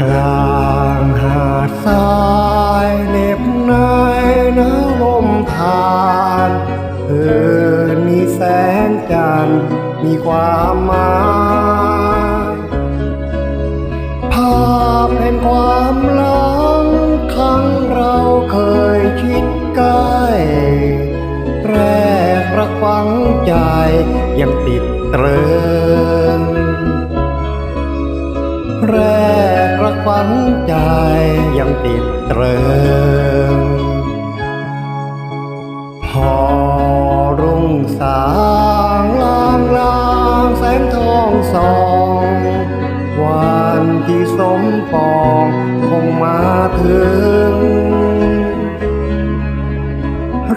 กลางหาดทรายเหน็บในน้ำลมทานเออนี่แสงจันทร์มีความหมายภาพแห่งความหลังครั้งเราเคยคิดใกล้แรกรักฝังใจยังติดเตรึง ติดเตรึงพอรุ่งสางลางลางแสงทองสองวันที่สมปองคงมาถึง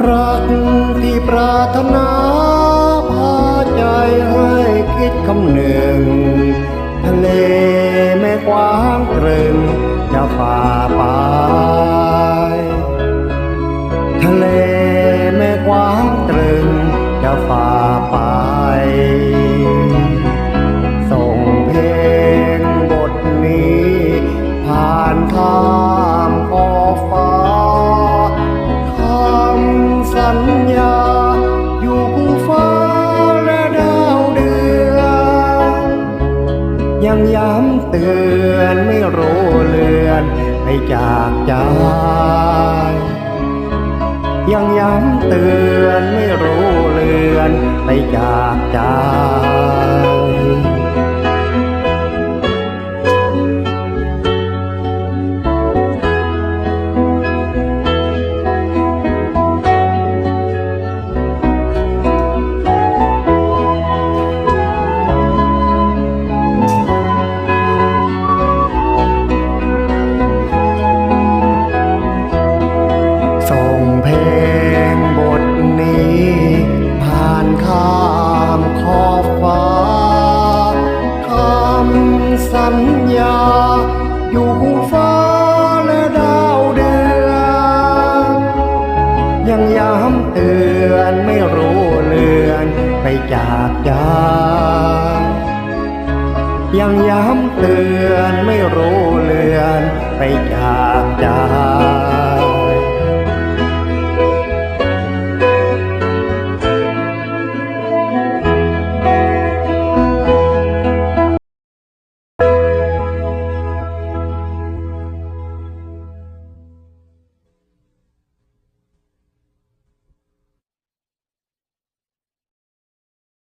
รักที่ปรารถนาพาใจ ไป ทะเลแม่กว้างตรึงจะฝ่าไป ส่งเพลงบทนี้ ผ่านข้ามขอบฟ้าคำสัญญาอยู่คู่ฟ้าและดาวเดือนยังย้ำเตือนไม่รู้เลือน ไม่จากใจยังย้ำเตือนไม่รู้เลือนไปจากใจ สัญญา อยู่ฟ้าและดาวเดือนยังย้ำเตือนไม่รู้เลือนไปจากใจยังย้ำเตือนไม่รู้เลือนไปจากใจ